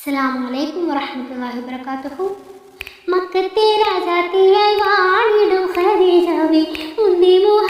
അസ്സലാമലൈക്കും വറഹമത്തല്ലാഹി വബറകാതുഹു. മക്കത്തെ രാജാത്തിയായി വാണിടും ഖദീജാവി. മുന്തി മുഹമ്മദിനെ